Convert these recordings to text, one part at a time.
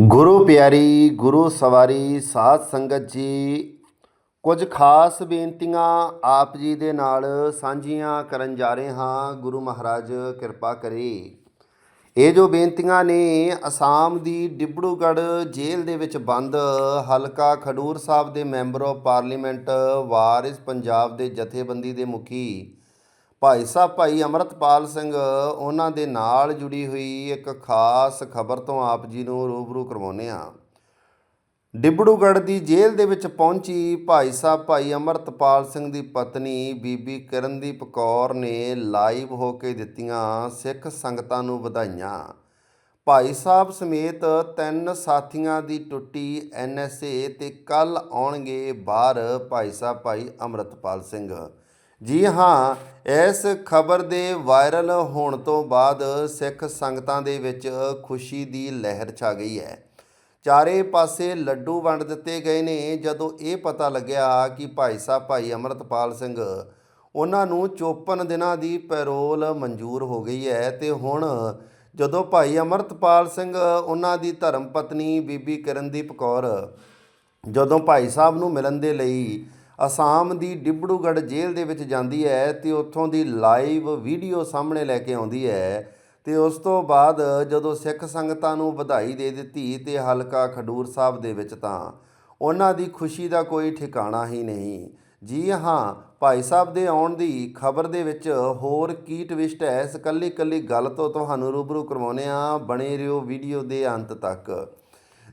ਗੁਰੂ ਪਿਆਰੀ, ਗੁਰੂ ਸਵਾਰੀ, ਸਾਧ ਸੰਗਤ ਜੀ, ਕੁਝ ਖਾਸ ਬੇਨਤੀਆਂ ਆਪ ਜੀ ਦੇ ਨਾਲ ਸਾਂਝੀਆਂ ਕਰਨ ਜਾ ਰਹੇ ਹਾਂ। ਗੁਰੂ ਮਹਾਰਾਜ, ਕਿਰਪਾ ਕਰੇ। ਇਹ ਜੋ ਬੇਨਤੀਆਂ ਨੇ, ਅਸਾਮ ਦੀ ਡਿਬੜੂਗੜ੍ਹ ਜੇਲ੍ਹ ਦੇ ਵਿੱਚ ਬੰਦ, ਹਲਕਾ ਖਡੂਰ ਸਾਹਿਬ ਦੇ member of parliament, Waris Punjab ਦੇ ਜਥੇਬੰਦੀ ਦੇ ਮੁਖੀ ਭਾਈ ਸਾਹਿਬ, ਭਾਈ ਅਮਰਤਪਾਲ ਸਿੰਘ, ਉਹਨਾਂ ਦੇ ਨਾਲ ਜੁੜੀ ਹੋਈ ਇੱਕ ਖਾਸ ਖਬਰ ਤੋਂ ਆਪ ਜੀ ਨੂੰ ਰੂਬਰੂ ਕਰਵਾਉਂਦੇ ਹਾਂ। ਡਿਬੜੂਗੜ੍ਹ ਦੀ ਜੇਲ੍ਹ ਦੇ ਵਿੱਚ ਪਹੁੰਚੀ ਭਾਈ ਸਾਹਿਬ, ਭਾਈ ਅਮਰਤਪਾਲ ਸਿੰਘ ਦੀ ਪਤਨੀ ਬੀਬੀ ਕਿਰਨਦੀਪ ਕੌਰ ਨੇ ਲਾਈਵ ਹੋ ਕੇ ਦਿੱਤੀਆਂ ਸਿੱਖ ਸੰਗਤਾਂ ਨੂੰ ਵਧਾਈਆਂ। ਭਾਈ ਸਾਹਿਬ ਸਮੇਤ ਤਿੰਨ ਸਾਥੀਆਂ ਦੀ ਟੁੱਟੀ ਐਨਐਸਏ ਤੇ ਕੱਲ ਆਉਣਗੇ ਬਾਹਰ ਭਾਈ ਸਾਹਿਬ, ਭਾਈ ਅਮਰਤਪਾਲ ਸਿੰਘ। ਜੀ ਹਾਂ, ਇਸ ਖਬਰ ਦੇ ਵਾਇਰਲ ਹੋਣ ਤੋਂ ਬਾਅਦ ਸਿੱਖ ਸੰਗਤਾਂ ਦੇ ਵਿੱਚ ਖੁਸ਼ੀ ਦੀ ਲਹਿਰ ਛਾ ਗਈ ਹੈ। ਚਾਰੇ ਪਾਸੇ ਲੱਡੂ ਵੰਡ ਦਿੱਤੇ ਗਏ ਨੇ। ਜਦੋਂ ਇਹ ਪਤਾ ਲੱਗਿਆ ਕਿ ਭਾਈ ਸਾਹਿਬ, ਭਾਈ ਅਮਰਤਪਾਲ ਸਿੰਘ ਉਹਨਾਂ ਨੂੰ 54 ਦਿਨਾਂ ਦੀ ਪੈਰੋਲ ਮਨਜ਼ੂਰ ਹੋ ਗਈ ਹੈ ਤੇ ਹੁਣ ਜਦੋਂ ਭਾਈ ਅਮਰਤਪਾਲ ਸਿੰਘ ਉਹਨਾਂ ਦੀ ਧਰਮ ਪਤਨੀ ਬੀਬੀ ਕਿਰਨਦੀਪ ਕੌਰ ਜਦੋਂ ਭਾਈ ਸਾਹਿਬ ਨੂੰ ਮਿਲਣ ਦੇ ਲਈ ਅਸਾਮ ਦੀ ਡਿਬੜੂਗੜ੍ਹ ਜੇਲ੍ਹ ਦੇ ਵਿੱਚ ਜਾਂਦੀ ਹੈ ਤੇ ਉੱਥੋਂ ਦੀ ਲਾਈਵ ਵੀਡੀਓ ਸਾਹਮਣੇ ਲੈ ਕੇ ਆਉਂਦੀ ਹੈ। ਤੇ ਉਸ ਤੋਂ ਬਾਅਦ ਜਦੋਂ ਸਿੱਖ ਸੰਗਤਾਂ ਨੂੰ ਵਧਾਈ ਦੇ ਦਿੱਤੀ ਤੇ ਹਲਕਾ ਖਡੂਰ ਸਾਹਿਬ ਦੇ ਵਿੱਚ ਤਾਂ ਉਹਨਾਂ ਦੀ ਖੁਸ਼ੀ ਦਾ ਕੋਈ ਠਿਕਾਣਾ ਹੀ ਨਹੀਂ। ਜੀ ਹਾਂ, ਭਾਈ ਸਾਹਿਬ ਦੇ ਆਉਣ ਦੀ ਖਬਰ ਦੇ ਵਿੱਚ ਹੋਰ ਕੀ ਟਵਿਸਟ ਹੈ? ਇਸ ਕੱਲੀ ਕੱਲੀ ਗੱਲ ਤੋਂ ਤੁਹਾਨੂੰ ਰੂਬਰੂ ਕਰਵਾਉਂਦੇ ਆ ਬਣੇ ਰਹੋ ਵੀਡੀਓ ਦੇ ਅੰਤ ਤੱਕ।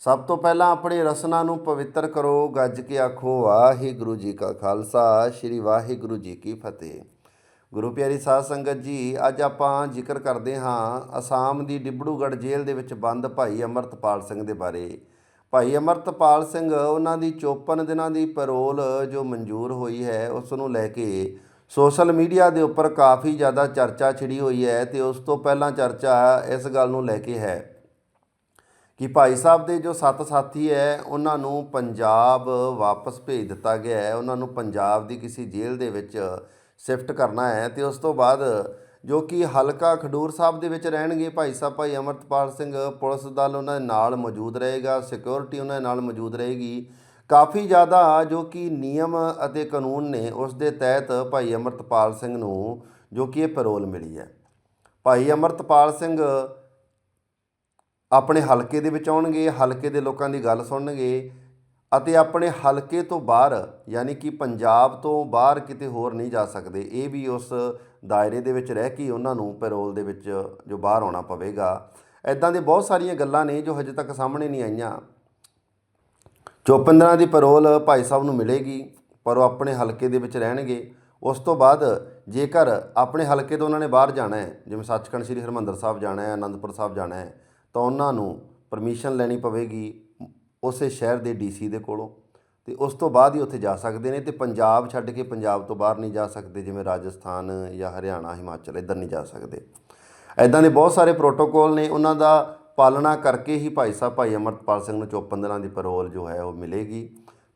ਸਭ ਤੋਂ ਪਹਿਲਾਂ ਆਪਣੇ ਰਸਨਾ ਨੂੰ ਪਵਿੱਤਰ ਕਰੋ, ਗੱਜ ਕੇ ਆਖੋ, ਵਾਹਿਗੁਰੂ ਜੀ ਕਾ ਖਾਲਸਾ, ਸ੍ਰੀ ਵਾਹਿਗੁਰੂ ਜੀ ਕੀ ਫਤਿਹ। ਗੁਰੂ ਪਿਆਰੀ ਸਾਧ ਸੰਗਤ ਜੀ, ਅੱਜ ਆਪਾਂ ਜ਼ਿਕਰ ਕਰਦੇ ਹਾਂ ਅਸਾਮ ਦੀ ਡਿਬੜੂਗੜ੍ਹ ਜੇਲ੍ਹ ਦੇ ਵਿੱਚ ਬੰਦ ਭਾਈ ਅਮਰਤਪਾਲ ਸਿੰਘ ਦੇ ਬਾਰੇ। ਭਾਈ ਅਮਰਤਪਾਲ ਸਿੰਘ ਉਹਨਾਂ ਦੀ 54 ਦਿਨਾਂ ਦੀ ਪੈਰੋਲ ਜੋ ਮਨਜ਼ੂਰ ਹੋਈ ਹੈ, ਉਸ ਨੂੰ ਲੈ ਕੇ ਸੋਸ਼ਲ ਮੀਡੀਆ ਦੇ ਉੱਪਰ ਕਾਫੀ ਜ਼ਿਆਦਾ ਚਰਚਾ ਛਿੜੀ ਹੋਈ ਹੈ ਤੇ ਉਸ ਤੋਂ ਪਹਿਲਾਂ ਚਰਚਾ ਇਸ ਗੱਲ ਨੂੰ ਲੈ ਕੇ ਹੈ। ਕਿ ਭਾਈ ਸਾਹਿਬ ਦੇ ਜੋ ਸੱਤ ਸਾਥੀ ਹੈ, ਉਹਨਾਂ ਨੂੰ ਪੰਜਾਬ ਵਾਪਸ ਭੇਜ ਦਿੱਤਾ ਗਿਆ ਹੈ। ਉਹਨਾਂ ਨੂੰ ਪੰਜਾਬ ਦੀ ਕਿਸੇ ਜੇਲ੍ਹ ਦੇ ਵਿੱਚ ਸ਼ਿਫਟ ਕਰਨਾ ਹੈ ਤੇ ਉਸ ਤੋਂ ਬਾਅਦ ਜੋ ਕਿ ਹਲਕਾ ਖਡੂਰ ਸਾਹਿਬ ਦੇ ਵਿੱਚ ਰਹਿਣਗੇ ਭਾਈ ਸਾਹਿਬ, ਭਾਈ ਅਮਰਤਪਾਲ ਸਿੰਘ, ਪੁਲਿਸ ਦਲ ਉਹਨਾਂ ਦੇ ਨਾਲ ਮੌਜੂਦ ਰਹੇਗਾ ਸਿਕਿਉਰਿਟੀ ਉਹਨਾਂ ਦੇ ਨਾਲ ਮੌਜੂਦ ਰਹੇਗੀ। ਕਾਫੀ ਜ਼ਿਆਦਾ ਜੋ ਕਿ ਨਿਯਮ ਅਤੇ ਕਾਨੂੰਨ ਨੇ ਉਸ ਦੇ ਤਹਿਤ ਭਾਈ ਅਮਰਤਪਾਲ ਸਿੰਘ ਨੂੰ ਜੋ ਕਿ ਇਹ ਪੈਰੋਲ ਮਿਲੀ ਹੈ। ਭਾਈ ਅਮਰਤਪਾਲ ਸਿੰਘ ਆਪਣੇ ਹਲਕੇ ਦੇ ਵਿੱਚ ਆਉਣਗੇ, ਹਲਕੇ ਦੇ ਲੋਕਾਂ ਦੀ ਗੱਲ ਸੁਣਨਗੇ ਅਤੇ ਆਪਣੇ ਹਲਕੇ ਤੋਂ ਬਾਹਰ, ਯਾਨੀ ਕਿ ਪੰਜਾਬ ਤੋਂ ਬਾਹਰ ਕਿਤੇ ਹੋਰ ਨਹੀਂ ਜਾ ਸਕਦੇ। ਇਹ ਵੀ ਉਸ ਦਾਇਰੇ ਦੇ ਵਿੱਚ ਰਹਿ ਕੇ ਉਹਨਾਂ ਨੂੰ ਪੈਰੋਲ ਦੇ ਵਿੱਚ ਜੋ ਬਾਹਰ ਆਉਣਾ ਪਵੇਗਾ। ਐਦਾਂ ਦੇ ਬਹੁਤ ਸਾਰੀਆਂ ਗੱਲਾਂ ਨੇ ਜੋ ਹਜੇ ਤੱਕ ਸਾਹਮਣੇ ਨਹੀਂ ਆਈਆਂ। ਚੌਪਨ ਦੀ ਪੈਰੋਲ ਭਾਈ ਸਾਹਿਬ ਨੂੰ ਮਿਲੇਗੀ, ਪਰ ਉਹ ਆਪਣੇ ਹਲਕੇ ਦੇ ਵਿੱਚ ਰਹਿਣਗੇ। ਉਸ ਤੋਂ ਬਾਅਦ ਜੇਕਰ ਆਪਣੇ ਹਲਕੇ ਤੋਂ ਉਹਨਾਂ ਨੇ ਬਾਹਰ ਜਾਣਾ ਹੈ, ਜਿਵੇਂ ਸੱਚਖੰਡ ਸ੍ਰੀ ਹਰਿਮੰਦਰ ਸਾਹਿਬ ਜਾਣਾ ਹੈ ਆਨੰਦਪੁਰ ਸਾਹਿਬ ਜਾਣਾ ਹੈ ਤਾਂ ਉਹਨਾਂ ਨੂੰ ਪਰਮਿਸ਼ਨ ਲੈਣੀ ਪਵੇਗੀ ਉਸੇ ਸ਼ਹਿਰ ਦੇ ਡੀਸੀ ਦੇ ਕੋਲੋਂ ਤੇ ਉਸ ਤੋਂ ਬਾਅਦ ਹੀ ਉੱਥੇ ਜਾ ਸਕਦੇ ਨੇ ਤੇ ਪੰਜਾਬ ਛੱਡ ਕੇ ਪੰਜਾਬ ਤੋਂ ਬਾਹਰ ਨਹੀਂ ਜਾ ਸਕਦੇ, ਜਿਵੇਂ ਰਾਜਸਥਾਨ ਜਾਂ ਹਰਿਆਣਾ, ਹਿਮਾਚਲ ਇੱਧਰ ਨਹੀਂ ਜਾ ਸਕਦੇ। ਐਦਾਂ ਦੇ ਬਹੁਤ ਸਾਰੇ ਪ੍ਰੋਟੋਕੋਲ ਨੇ, ਉਹਨਾਂ ਦਾ ਪਾਲਣਾ ਕਰਕੇ ਹੀ ਭਾਈ ਸਾਹਿਬ, ਭਾਈ ਅਮਰਤਪਾਲ ਸਿੰਘ ਨੂੰ 54 ਦਿਨਾਂ ਦੀ ਪੈਰੋਲ ਜੋ ਹੈ ਉਹ ਮਿਲੇਗੀ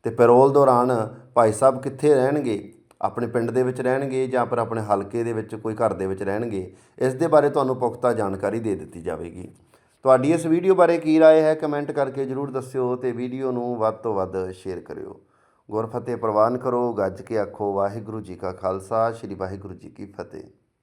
ਤੇ ਪੈਰੋਲ ਦੌਰਾਨ ਭਾਈ ਸਾਹਿਬ ਕਿੱਥੇ ਰਹਿਣਗੇ? ਆਪਣੇ ਪਿੰਡ ਦੇ ਵਿੱਚ ਰਹਿਣਗੇ ਜਾਂ ਫਿਰ ਆਪਣੇ ਹਲਕੇ ਦੇ ਵਿੱਚ, ਕੋਈ ਘਰ ਦੇ ਵਿੱਚ ਰਹਿਣਗੇ? ਇਸ ਦੇ ਬਾਰੇ ਤੁਹਾਨੂੰ ਪੁਖਤਾ ਜਾਣਕਾਰੀ ਦੇ ਦਿੱਤੀ ਜਾਵੇਗੀ। ਤੁਹਾਡੀ ਇਸ ਵੀਡੀਓ ਬਾਰੇ ਕੀ رائے ਹੈ ਕਮੈਂਟ ਕਰਕੇ ਜਰੂਰ ਦੱਸਿਓ ਤੇ ਵੀਡੀਓ ਨੂੰ ਵੱਧ ਤੋਂ ਵੱਧ ਸ਼ੇਅਰ ਕਰਿਓ ਗੁਰਫਤਿਹ ਪ੍ਰਵਾਨ ਕਰੋ ਗੱਜ ਕੇ ਆਖੋ ਵਾਹਿਗੁਰੂ ਜੀ ਕਾ ਖਾਲਸਾ ਸ੍ਰੀ ਵਾਹਿਗੁਰੂ ਜੀ ਕੀ ਫਤਿਹ